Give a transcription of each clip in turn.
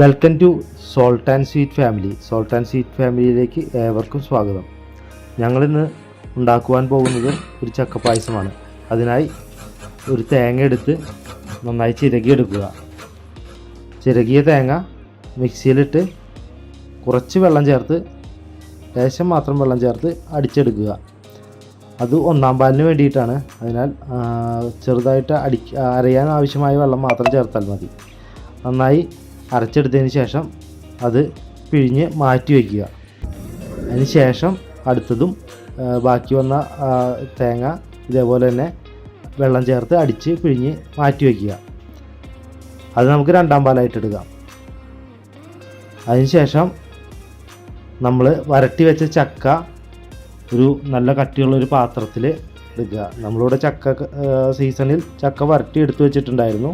Welcome to salt and sweet family salt and sweet ഫാമിലിയിലേക്ക് ഏവർക്കും സ്വാഗതം. ഞങ്ങളിന്ന് ഉണ്ടാക്കുവാൻ പോകുന്നത് ഒരു ചക്ക പായസമാണ്. അതിനായി ഒരു തേങ്ങ എടുത്ത് നന്നായി ചിരകിയെടുക്കുക. ചിരകിയ തേങ്ങ മിക്സിയിലിട്ട് കുറച്ച് വെള്ളം ചേർത്ത് ലേശം മാത്രം വെള്ളം ചേർത്ത് അടിച്ചെടുക്കുക. അത് ഒന്നാം പാലിന് വേണ്ടിയിട്ടാണ്. അതിനാൽ ചെറുതായിട്ട് അടി അരയാൻ ആവശ്യമായ വെള്ളം മാത്രം ചേർത്താൽ മതി. നന്നായി അരച്ചെടുത്തതിന് ശേഷം അത് പിഴിഞ്ഞ് മാറ്റി വയ്ക്കുക. അതിന് ശേഷം അടുത്തതും ബാക്കി വന്ന തേങ്ങ ഇതേപോലെ തന്നെ വെള്ളം ചേർത്ത് അടിച്ച് പിഴിഞ്ഞ് മാറ്റി വയ്ക്കുക. അത് നമുക്ക് രണ്ടാം പാലായിട്ട് എടുക്കാം. അതിനുശേഷം നമ്മൾ വരട്ടി വെച്ച ചക്ക ഒരു നല്ല കട്ടിയുള്ളൊരു പാത്രത്തിൽ എടുക്കുക. നമ്മളിവിടെ ചക്ക സീസണിൽ ചക്ക വരട്ടി എടുത്തു വെച്ചിട്ടുണ്ടായിരുന്നു.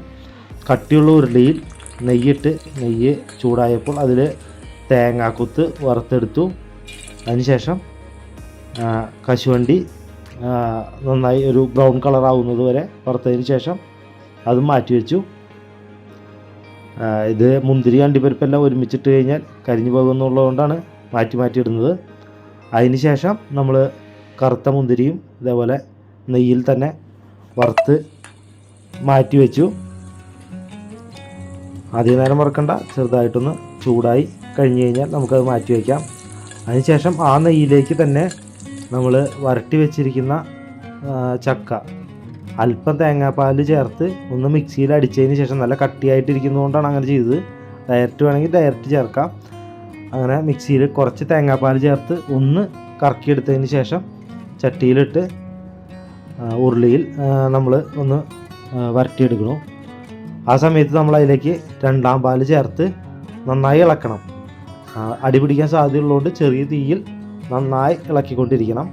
കട്ടിയുള്ള ഉരുളിയിൽ നെയ്യിട്ട് നെയ്യ് ചൂടായപ്പോൾ അതിൽ തേങ്ങാക്കുത്ത് വറുത്തെടുത്തു. അതിനുശേഷം കശുവണ്ടി നന്നായി ഒരു ബ്രൗൺ കളർ ആവുന്നത് വരെ വറുത്തതിന് ശേഷം അത് മാറ്റി വെച്ചു. ഇത് മുന്തിരി അണ്ടിപ്പരിപ്പെല്ലാം ഒരുമിച്ചിട്ട് കഴിഞ്ഞാൽ കരിഞ്ഞു പോകുന്നുള്ളതുകൊണ്ടാണ് മാറ്റി മാറ്റി ഇടുന്നത് അതിന് ശേഷം നമ്മൾ കറുത്ത മുന്തിരിയും ഇതേപോലെ നെയ്യിൽ തന്നെ വറുത്ത് മാറ്റി വെച്ചു. അധിക നേരം വറുക്കണ്ട ചെറുതായിട്ടൊന്ന് ചൂടായി കഴിഞ്ഞ് കഴിഞ്ഞാൽ നമുക്കത് മാറ്റി വയ്ക്കാം. അതിനുശേഷം ആ നെയ്യിലേക്ക് തന്നെ നമ്മൾ വരട്ടി വെച്ചിരിക്കുന്ന ചക്ക. അല്പം തേങ്ങാപ്പാൽ ചേർത്ത് ഒന്ന് മിക്സിയിൽ അടിച്ചതിന് ശേഷം നല്ല കട്ടിയായിട്ടിരിക്കുന്നതുകൊണ്ടാണ് അങ്ങനെ ചെയ്തത്. ഡയറക്റ്റ് വേണമെങ്കിൽ ഡയറക്റ്റ് ചേർക്കാം. അങ്ങനെ മിക്സിയിൽ കുറച്ച് തേങ്ങാപ്പാൽ ചേർത്ത് ഒന്ന് കറക്കിയെടുത്തതിന് ശേഷം ചട്ടിയിലിട്ട് ഉരുളിയിൽ നമ്മൾ ഒന്ന് വരട്ടിയെടുക്കണം. ആ സമയത്ത് നമ്മൾ അതിലേക്ക് രണ്ടാം പാൽ ചേർത്ത് നന്നായി ഇളക്കണം. അടിപിടിക്കാൻ അടി പിടിക്കാൻ സാധ്യതയുള്ളതുകൊണ്ട് ചെറിയ തീയിൽ നന്നായി ഇളക്കിക്കൊണ്ടിരിക്കണം.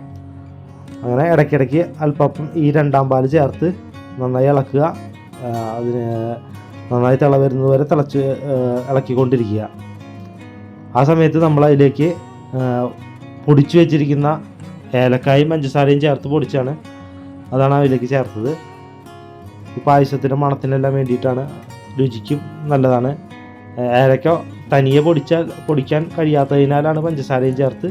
അങ്ങനെ ഇടയ്ക്കിടയ്ക്ക് അല്പം ഈ രണ്ടാം പാൽ ചേർത്ത് നന്നായി ഇളക്കുക. അതിന് നന്നായി തിള വരുന്നത് വരെ തിളച്ച് ഇളക്കിക്കൊണ്ടിരിക്കുക. ആ സമയത്ത് നമ്മൾ അതിലേക്ക് പൊടിച്ചു വെച്ചിരിക്കുന്ന ഏലക്കായും പഞ്ചസാരയും ചേർത്ത് പൊടിച്ചാണ് അതാണ് അതിലേക്ക് ചേർത്തത്. പായസത്തിന്റെ മണത്തിനെല്ലാം വേണ്ടിയിട്ടാണ് രുചിക്കും നല്ലതാണ്. ഏലക്ക തനിയെ പൊടിച്ചാൽ പൊടിക്കാൻ കഴിയാത്തതിനാലാണ് പഞ്ചസാരയും ചേർത്ത്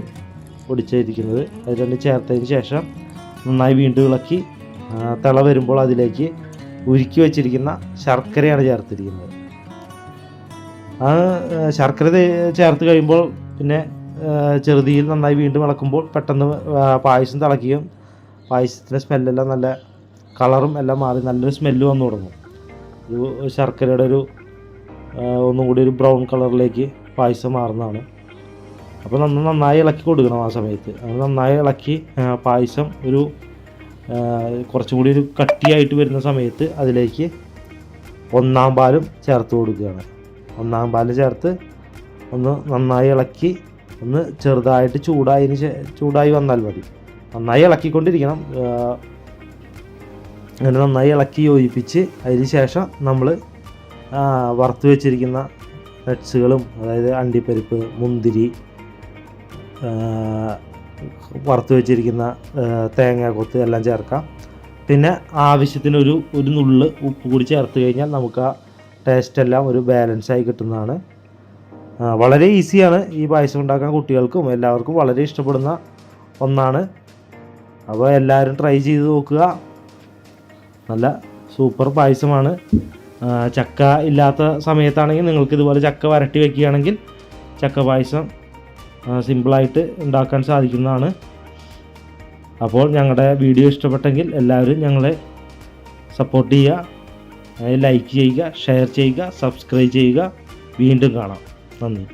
പൊടിച്ചിരിക്കുന്നത്. അത് രണ്ട് ചേർത്തതിന് ശേഷം നന്നായി വീണ്ടും ഇളക്കി തിള വരുമ്പോൾ അതിലേക്ക് ഉരുക്കി വെച്ചിരിക്കുന്ന ശർക്കരയാണ് ചേർത്തിരിക്കുന്നത്. ആ ശർക്കര ചേർത്ത് കഴിയുമ്പോൾ പിന്നെ ചെറുതിയിൽ നന്നായി വീണ്ടും ഇളക്കുമ്പോൾ പെട്ടെന്ന് പായസം തിളക്കുകയും പായസത്തിന്റെ സ്മെല്ലെല്ലാം നല്ല കളറും എല്ലാം മാറി നല്ലൊരു സ്മെല്ല് വന്നു തുടങ്ങും. ഒരു ശർക്കരയുടെ ഒരു ഒന്നും കൂടി ഒരു ബ്രൗൺ കളറിലേക്ക് പായസം മാറുന്നതാണ്. അപ്പോൾ നന്ന് നന്നായി ഇളക്കി കൊടുക്കണം ആ സമയത്ത്. അത് നന്നായി ഇളക്കി പായസം ഒരു കുറച്ചും കൂടി ഒരു കട്ടിയായിട്ട് വരുന്ന സമയത്ത് അതിലേക്ക് ഒന്നാം പാലും ചേർത്ത് കൊടുക്കുകയാണ്. ഒന്നാം പാൽ ചേർത്ത് ഒന്ന് നന്നായി ഇളക്കി ഒന്ന് ചെറുതായിട്ട് ചൂടായതിന് ചൂടായി വന്നാൽ മതി. നന്നായി ഇളക്കിക്കൊണ്ടിരിക്കണം അങ്ങനെ നന്നായി ഇളക്കി യോജിപ്പിച്ച് അതിന് ശേഷം നമ്മൾ വറുത്ത് വെച്ചിരിക്കുന്ന നട്ട്സുകളും അതായത് അണ്ടിപ്പരിപ്പ് മുന്തിരി വറുത്ത് വെച്ചിരിക്കുന്ന തേങ്ങ കൊത്ത് എല്ലാം ചേർക്കാം. പിന്നെ ആവശ്യത്തിന് ഒരു ഒരു നുള്ള് ഉപ്പ് കൂടി ചേർത്ത് കഴിഞ്ഞാൽ നമുക്ക് ആ ടേസ്റ്റ് എല്ലാം ഒരു ബാലൻസായി കിട്ടുന്നതാണ്. വളരെ ഈസിയാണ് ഈ പായസം ഉണ്ടാക്കാൻ കുട്ടികൾക്കും എല്ലാവർക്കും വളരെ ഇഷ്ടപ്പെടുന്ന ഒന്നാണ്. അപ്പോൾ എല്ലാവരും ട്രൈ ചെയ്ത് നോക്കുക. നല്ല സൂപ്പർ പായസമാണ്. ചക്ക ഇല്ലാത്ത സമയത്താണെങ്കിൽ നിങ്ങൾക്ക് ഇതുപോലെ ചക്ക വരട്ടി വെക്കുകയാണെങ്കിൽ ചക്ക പായസം സിമ്പിളായിട്ട് ഉണ്ടാക്കാൻ സാധിക്കുന്നതാണ്. അപ്പോൾ ഞങ്ങളുടെ വീഡിയോ ഇഷ്ടപ്പെട്ടെങ്കിൽ എല്ലാവരും ഞങ്ങളെ സപ്പോർട്ട് ചെയ്യുക ലൈക്ക് ചെയ്യുക ഷെയർ ചെയ്യുക സബ്സ്ക്രൈബ് ചെയ്യുക. വീണ്ടും കാണാം. നന്ദി.